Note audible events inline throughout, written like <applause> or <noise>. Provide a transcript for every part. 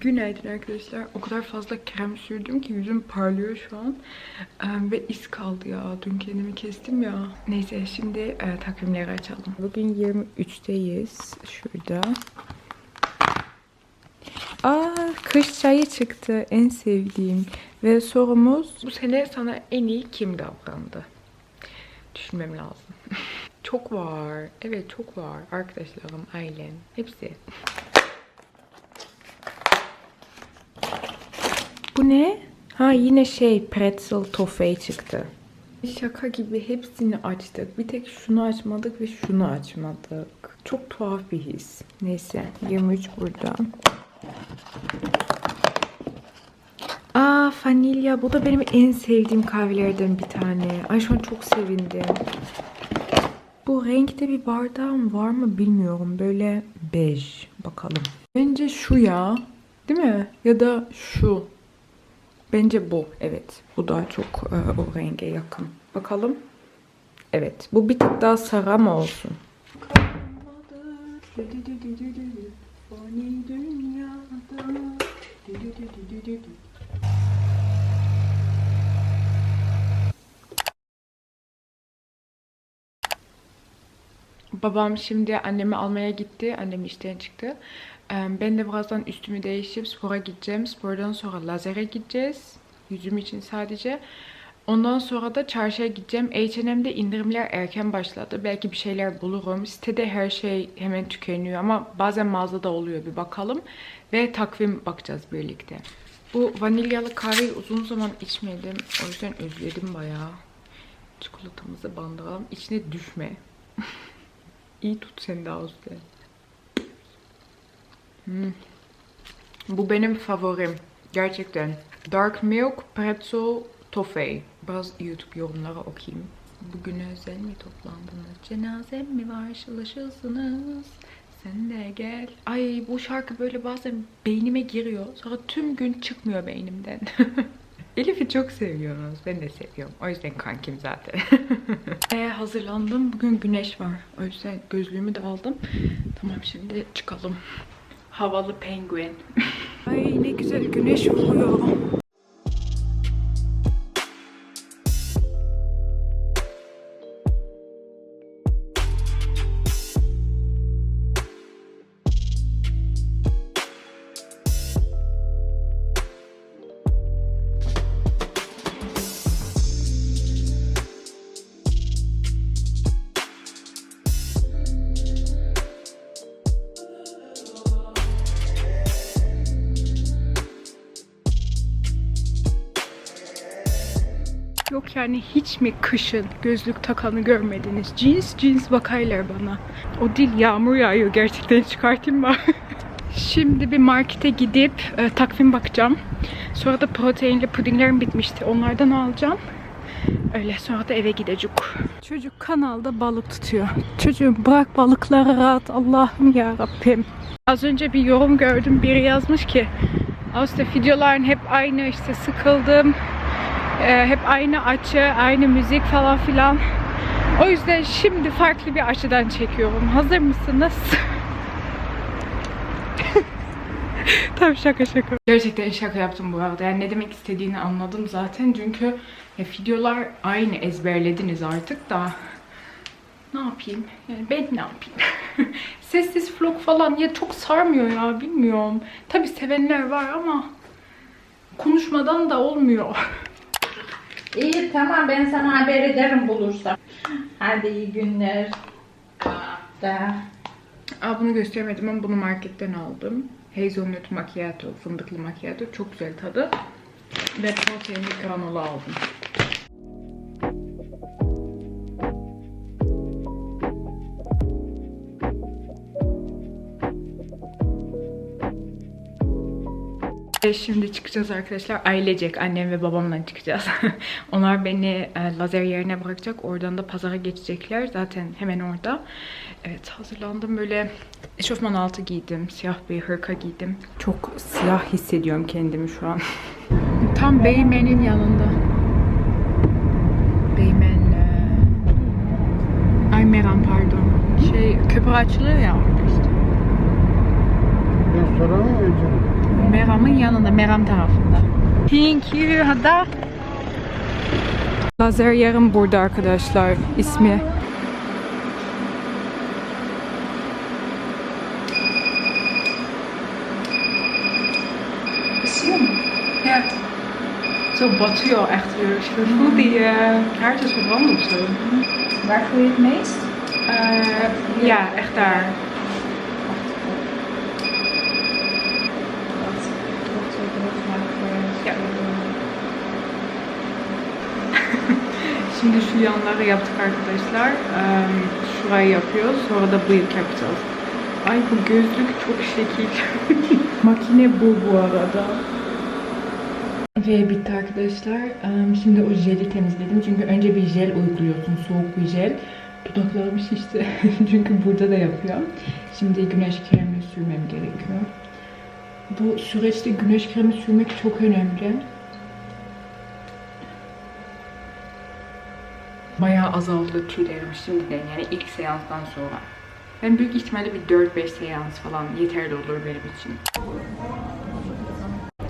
Günaydın arkadaşlar. O kadar fazla krem sürdüm ki yüzüm parlıyor şu an. Ee, ve iz kaldı ya. Dün kendimi kestim ya. Neyse şimdi e, takvimleri açalım. Bugün 23'teyiz. Şurada. Aa kış çayı çıktı. En sevdiğim. Ve sorumuz bu sene sana en iyi kim davrandı? Düşünmem lazım. <laughs> çok var. Evet çok var. Arkadaşlarım, ailem. Hepsi. Ne? Ha yine şey pretzel toffee çıktı. Şaka gibi hepsini açtık. Bir tek şunu açmadık ve şunu açmadık. Çok tuhaf bir his. Neyse 23 burada. Aa vanilya. Bu da benim en sevdiğim kahvelerden bir tane. Ay şu an çok sevindim. Bu renkte bir bardağım var mı bilmiyorum. Böyle bej. Bakalım. Bence şu ya. Değil mi? Ya da şu. Bence bu. Evet. Bu daha çok e, o renge yakın. Bakalım. Evet. Bu bir tık daha sarı mı olsun? Babam şimdi annemi almaya gitti. Annem işten çıktı. Ben de birazdan üstümü değişip spora gideceğim. Spordan sonra lazere gideceğiz. Yüzüm için sadece. Ondan sonra da çarşıya gideceğim. H&M'de indirimler erken başladı. Belki bir şeyler bulurum. Sitede her şey hemen tükeniyor ama bazen mağazada oluyor. Bir bakalım. Ve takvim bakacağız birlikte. Bu vanilyalı kahveyi uzun zaman içmedim. O yüzden özledim bayağı. Çikolatamızı bandıralım. İçine düşme. <laughs> İyi tut sen de ağzını. Hmm. Bu benim favorim. Gerçekten. Dark Milk Pretzel Toffee. Biraz YouTube yorumları okuyayım. Bugün özel mi toplandınız? Cenazem mi var? Şılaşırsınız. Sen de gel. Ay bu şarkı böyle bazen beynime giriyor. Sonra tüm gün çıkmıyor beynimden. <laughs> Elif'i çok seviyoruz. Ben de seviyorum. O yüzden kankim zaten. <laughs> e, hazırlandım. Bugün güneş var. O yüzden gözlüğümü de aldım. Tamam şimdi çıkalım. Havalı penguen. <laughs> Ay ne güzel güneş vuruyor. Yok yani hiç mi kışın gözlük takanı görmediniz? Jeans jeans bakaylar bana. O dil yağmur yağıyor gerçekten çıkartayım mı? <laughs> Şimdi bir markete gidip e, takvim bakacağım. Sonra da proteinli pudinglerim bitmişti. Onlardan alacağım. Öyle sonra da eve gidecek. Çocuk kanalda balık tutuyor. Çocuğum bırak balıkları rahat Allah'ım ya Rabbim. Az önce bir yorum gördüm. Biri yazmış ki Ağustos videoların hep aynı işte sıkıldım. Ee, hep aynı açı, aynı müzik falan filan. O yüzden şimdi farklı bir açıdan çekiyorum. Hazır mısınız? <laughs> Tabii şaka şaka. Gerçekten şaka yaptım bu arada. Yani ne demek istediğini anladım zaten. Çünkü ya, videolar aynı ezberlediniz artık da. Ne yapayım? Yani ben ne yapayım? <laughs> Sessiz vlog falan ya çok sarmıyor ya bilmiyorum. Tabii sevenler var ama konuşmadan da olmuyor. <laughs> İyi tamam ben sana haber ederim bulursam. Hadi iyi günler. Da. Aa, bunu göstermedim ama bunu marketten aldım. Hazelnut macchiato, fındıklı macchiato. Çok güzel tadı. Ve proteinli granola aldım. Şimdi çıkacağız arkadaşlar. Ailecek annem ve babamla çıkacağız. <laughs> Onlar beni e, lazer yerine bırakacak. Oradan da pazara geçecekler. Zaten hemen orada. Evet hazırlandım. Böyle eşofman altı giydim. Siyah bir hırka giydim. Çok siyah hissediyorum kendimi şu an. <laughs> Tam Beymen'in yanında. Beymen... e, Ay Meran pardon. Şey köprü açılıyor ya orada işte. Ben soramam önce. Meram'ın yanında, Meram tarafında. Thank you. Hada. Lazer yarım burada arkadaşlar. ismi. Ja. Zo batıyor echt weer. Ik voel die uh, kaart is verbrand of zo. Waar voel je het meest? Eh, ja, echt daar. Şu yanları yaptık arkadaşlar. Şurayı yapıyoruz. Sonra da bıyık yapacağız. Ay bu gözlük çok şekil. <laughs> Makine bu bu arada. Ve bitti arkadaşlar. Şimdi o jeli temizledim. Çünkü önce bir jel uyguluyorsun. Soğuk bir jel. Dudaklarım şişti. <laughs> Çünkü burada da yapıyorum. Şimdi güneş kremi sürmem gerekiyor. Bu süreçte güneş kremi sürmek çok önemli. Bayağı azaldı tüylerim şimdiden yani ilk seanstan sonra. Ben büyük ihtimalle bir 4-5 seans falan yeterli olur benim için.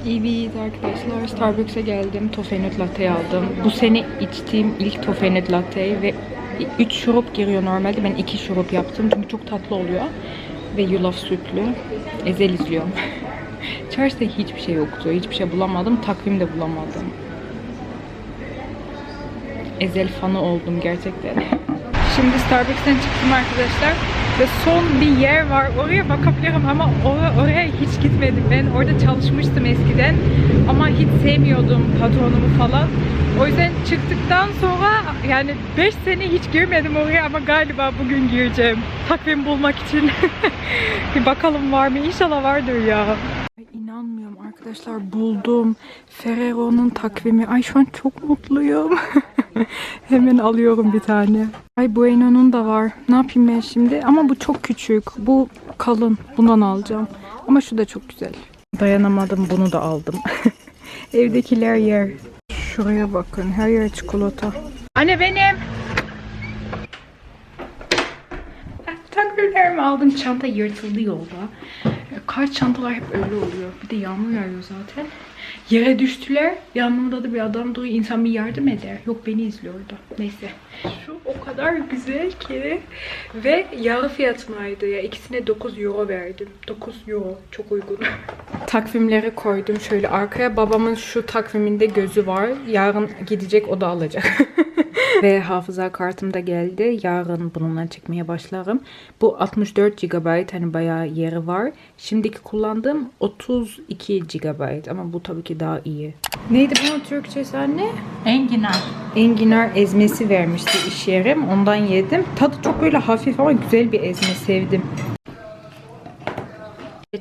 Evet arkadaşlar Starbucks'a geldim. Tofenut latte aldım. Bu sene içtiğim ilk tofenut latte ve 3 şurup giriyor normalde. Ben 2 şurup yaptım çünkü çok tatlı oluyor. Ve yulaf sütlü. Ezel izliyorum. <laughs> Çarşıda hiçbir şey yoktu. Hiçbir şey bulamadım. Takvim de bulamadım. Ezel fanı oldum gerçekten. Şimdi Starbucks'tan çıktım arkadaşlar. Ve son bir yer var. Oraya bakabilirim ama or- oraya hiç gitmedim. Ben orada çalışmıştım eskiden. Ama hiç sevmiyordum patronumu falan. O yüzden çıktıktan sonra yani 5 sene hiç girmedim oraya ama galiba bugün gireceğim. Takvim bulmak için. <laughs> bir bakalım var mı? İnşallah vardır ya. Arkadaşlar buldum. Ferrero'nun takvimi. Ay şu an çok mutluyum. <laughs> Hemen alıyorum bir tane. Ay Bueno'nun da var. Ne yapayım ben şimdi? Ama bu çok küçük. Bu kalın. Bundan alacağım. Ama şu da çok güzel. Dayanamadım bunu da aldım. <laughs> Evdekiler yer. Şuraya bakın. Her yer çikolata. Anne benim. Takvimlerimi aldım. Çanta yırtıldı yolda. Kart çantalar hep öyle oluyor. Bir de yağmur yağıyor zaten. Yere düştüler. Yanımda da bir adam duruyor. İnsan bir yardım eder. Yok beni izliyordu. Neyse. Şu o kadar güzel ki. Ve yarı fiyatınaydı ya. İkisine 9 euro verdim. 9 euro. Çok uygun. <laughs> Takvimleri koydum şöyle arkaya. Babamın şu takviminde gözü var. Yarın gidecek o da alacak. <laughs> <laughs> Ve hafıza kartım da geldi. Yarın bununla çekmeye başlarım. Bu 64 GB hani bayağı yeri var. Şimdiki kullandığım 32 GB ama bu tabii ki daha iyi. Neydi bunun Türkçesi anne? Enginar. Enginar ezmesi vermişti iş yerim. Ondan yedim. Tadı çok böyle hafif ama güzel bir ezme sevdim.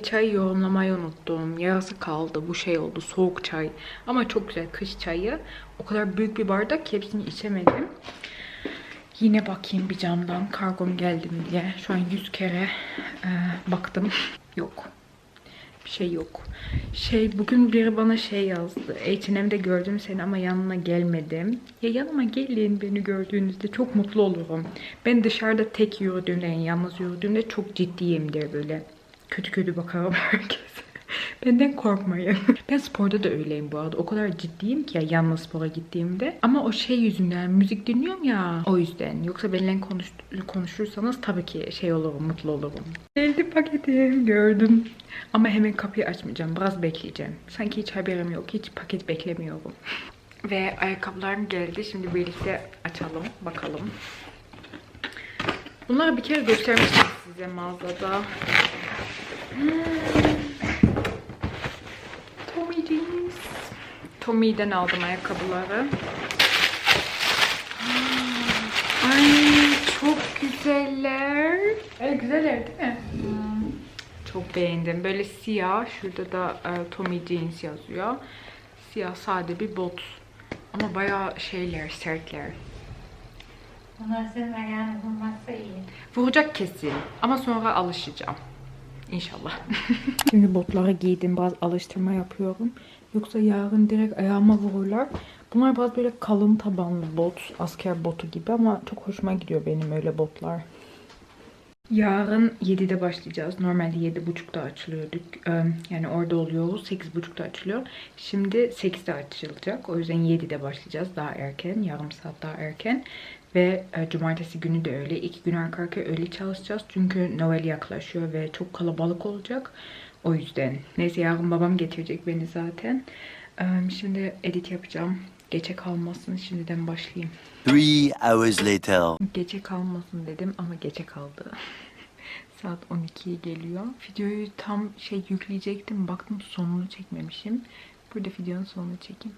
Çay yorumlamayı unuttum. Yarısı kaldı. Bu şey oldu. Soğuk çay. Ama çok güzel kış çayı. O kadar büyük bir bardak ki hepsini içemedim. Yine bakayım bir camdan kargom geldi mi diye. Şu an 100 kere e, baktım. <laughs> Yok. Bir şey yok. Şey bugün biri bana şey yazdı. H&M'de gördüm seni ama yanına gelmedim. Ya yanıma gelin beni gördüğünüzde çok mutlu olurum. Ben dışarıda tek yürüdüğümde yani yalnız yürüdüğümde çok ciddiyimdir böyle. Kötü kötü bakarım <laughs> herkese. Benden korkmayın. Ben sporda da öyleyim bu arada. O kadar ciddiyim ki ya yalnız spora gittiğimde. Ama o şey yüzünden müzik dinliyorum ya. O yüzden. Yoksa benimle konuş, konuşursanız tabii ki şey olurum, mutlu olurum. Geldi paketim gördüm. Ama hemen kapıyı açmayacağım. Biraz bekleyeceğim. Sanki hiç haberim yok. Hiç paket beklemiyorum. <laughs> Ve ayakkabılarım geldi. Şimdi birlikte açalım. Bakalım. Bunları bir kere göstermiştim size mağazada. Tommy Jeans. Tommy'den aldım ayakkabıları. Ay çok güzeller. Ay güzeller değil mi? Çok beğendim. Böyle siyah. Şurada da e, Tommy Jeans yazıyor. Siyah sade bir bot. Ama bayağı şeyler, sertler. Bunlar senin ayağını vurmazsa iyi. Vuracak kesin. Ama sonra alışacağım. İnşallah. <laughs> Şimdi botları giydim. Biraz alıştırma yapıyorum. Yoksa yarın direkt ayağıma vururlar. Bunlar biraz böyle kalın tabanlı bot. Asker botu gibi ama çok hoşuma gidiyor benim öyle botlar. Yarın 7'de başlayacağız. Normalde 7.30'da açılıyorduk. Ee, Yani orada oluyoruz. 8.30'da açılıyor. Şimdi 8'de açılacak. O yüzden 7'de başlayacağız. Daha erken. Yarım saat daha erken. Ve e, cumartesi günü de öyle. İki gün arka arkaya öyle çalışacağız. Çünkü Noel yaklaşıyor ve çok kalabalık olacak. O yüzden. Neyse yarın babam getirecek beni zaten. Ee, Şimdi edit yapacağım. Geçe kalmasın. Şimdiden başlayayım. Three hours later. Gece kalmasın dedim ama gece kaldı. <laughs> Saat 12'ye geliyor. Videoyu tam şey yükleyecektim. Baktım sonunu çekmemişim. Burada videonun sonunu çekeyim.